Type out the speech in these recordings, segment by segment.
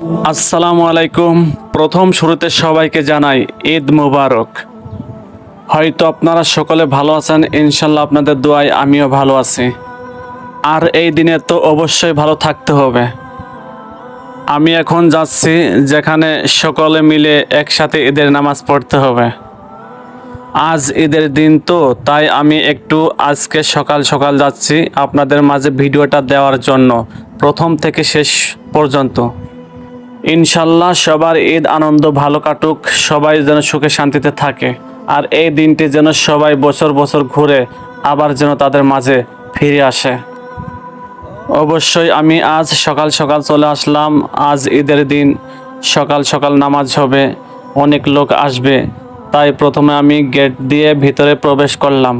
আসসালামু আলাইকুম। প্রথম শুরুতে সবাইকে জানাই ঈদ মুবারক। হয়তো আপনারা সকলে ভালো আছেন, ইনশাল্লাহ আপনাদের দোয়ায় আমিও ভালো আছি। আর এই দিনে তো অবশ্যই ভালো থাকতে হবে। আমি এখন যাচ্ছি যেখানে সকলে মিলে একসাথে ঈদের নামাজ পড়তে হবে। আজ ঈদের দিন তো, তাই আমি একটু আজকে সকাল সকাল যাচ্ছি আপনাদের মাঝে ভিডিওটা দেওয়ার জন্য। প্রথম থেকে শেষ পর্যন্ত। ইনশাল্লাহ সবার ঈদ আনন্দ ভালো কাটুক, সবাই যেন সুখে শান্তিতে থাকে। আর এই দিনটি যেন সবাই বছর বছর ঘুরে আবার যেন তাদের মাঝে ফিরে আসে। অবশ্যই আমি আজ সকাল সকাল চলে আসলাম। আজ ঈদের দিন সকাল সকাল নামাজ হবে, অনেক লোক আসবে। তাই প্রথমে আমি গেট দিয়ে ভিতরে প্রবেশ করলাম।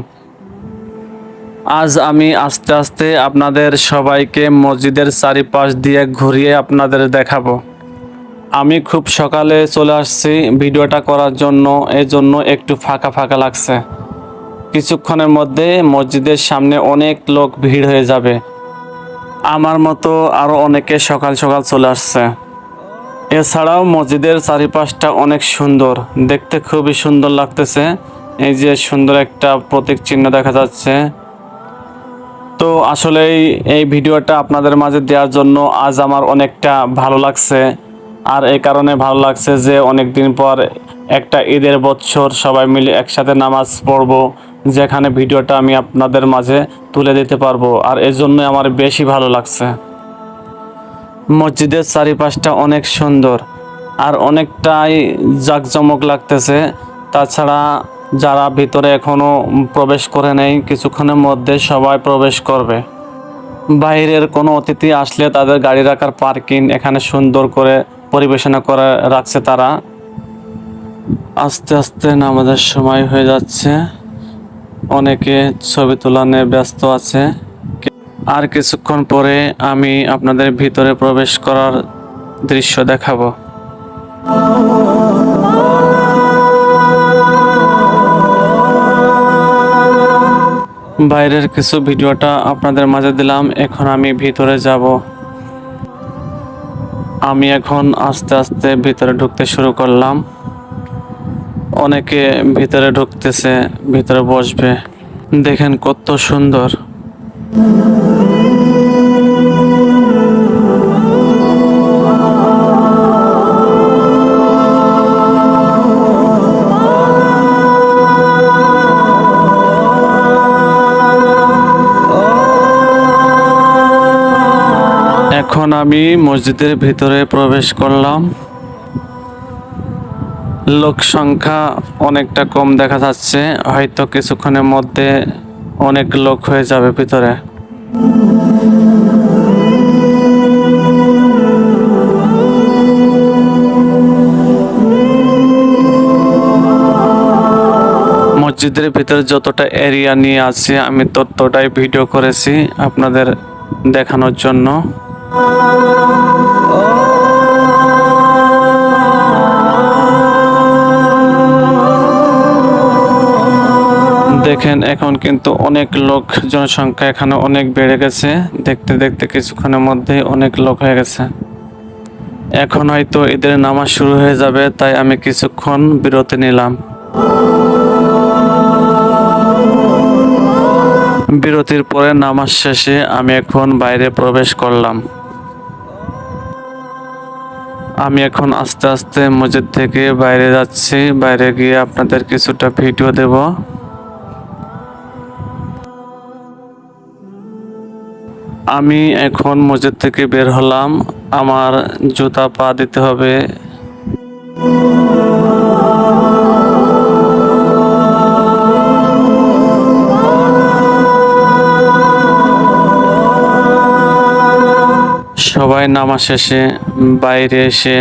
আজ আমি আস্তে আস্তে আপনাদের সবাইকে মসজিদের চারিপাশ দিয়ে ঘুরিয়ে আপনাদের দেখাবো। আমি খুব সকালে চলে আসছি ভিডিওটা করার জন্য এই জন্য একটু ফাঁকা ফাঁকা লাগছে। কিছুক্ষণের মধ্যে মসজিদের সামনে অনেক লোক ভিড় হয়ে যাবে। আমার মতো আরও অনেকে সকাল সকাল চলে আসছে। এছাড়াও মসজিদের চারিপাশটা অনেক সুন্দর। দেখতে খুবই সুন্দর লাগতেছে। এই যে সুন্দর একটা প্রতীক চিহ্ন দেখা যাচ্ছে। তো আসলেই এই ভিডিওটা আপনাদের মাঝে দেওয়ার জন্য আজ আমার অনেকটা ভালো লাগছে। আর এই কারণে ভালো লাগছে যে অনেক দিন পর একটা ঈদের বছর সবাই মিলে একসাথে নামাজ পড়ব, যেখানে ভিডিওটা আমি আপনাদের মাঝে তুলে দিতে পারব। আর এই জন্যই আমার বেশি ভালো লাগছে। মসজিদের চারিপাশটা অনেক সুন্দর আর অনেকটাই জাঁকজমক লাগতেছে। তাছাড়া যারা ভিতরে এখনও প্রবেশ করে নেই, কিছুক্ষণের মধ্যে সবাই প্রবেশ করবে। বাইরের কোনো অতিথি আসলে তাদের গাড়ি রাখার পার্কিং এখানে সুন্দর করে পরিবেশনা করে রাখছে তারা। আস্তে আস্তে নামাজের সময় হয়ে যাচ্ছে। অনেকে ছবি তোলা নিয়ে ব্যস্ত আছে। আর কিছুক্ষণ পরে আমি আপনাদের ভিতরে প্রবেশ করার দৃশ্য দেখাবো। বাইরের কিছু ভিডিওটা আপনাদের মাঝে দিলাম। এখন আমি ভিতরে যাব। আমি এখন আস্তে আস্তে ভিতরে ঢুকতে শুরু করলাম। অনেকে ভিতরে ঢুকতেছে, ভিতরে বসবে। দেখেন কত সুন্দর। এখন আমি মসজিদের ভিতরে প্রবেশ করলাম। লোক সংখ্যা অনেকটা কম দেখা যাচ্ছে, হয়তো কিছুক্ষণের মধ্যে অনেক লোক হয়ে যাবে ভিতরে। মসজিদের ভিতরে যতটা এরিয়া নিয়ে আছে, আমি ততটাই ভিডিও করেছি আপনাদের দেখানোর জন্য। দেখেন, এখন কিন্তু অনেক লোক জনসংখ্যা এখানে অনেক বেড়ে গেছে। দেখতে দেখতে কিছুক্ষণের মধ্যেই অনেক লোক হয়ে গেছে। এখন হয়তো ঈদের নামাজ শুরু হয়ে যাবে, তাই আমি কিছুক্ষণ বিরতি নিলাম। বিরতির পরে নামাজ শেষে আমি এখন বাইরে প্রবেশ করলাম। আমি এখন আস্তে আস্তে মসজিদ থেকে বাইরে যাচ্ছি। বাইরে গিয়ে আপনাদের কিছুটা ভিডিও দেব। আমি এখন মসজিদ থেকে বের হলাম। আমার জুতা পা দিতে হবে। সবাই নামাজ শেষে বাইরে এসে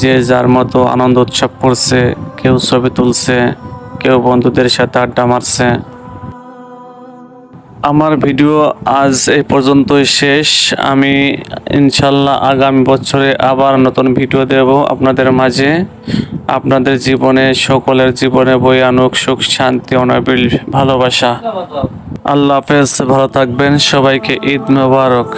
যে যার মতো আনন্দ উৎসব করছে, কেউ ছবি তুলছে, কেউ বন্ধুদের সাথে আড্ডা মারছে। আমার ভিডিও আজ এই পর্যন্তই শেষ। আমি ইনশাল্লাহ আগামী বছরে আবার নতুন ভিডিও দেব আপনাদের মাঝে। আপনাদের জীবনে, সকলের জীবনে বই আনুক সুখ, শান্তি, অনাবিল, ভালোবাসা। আল্লাহ হাফেজ, ভালো থাকবেন। সবাইকে ঈদ মোবারক।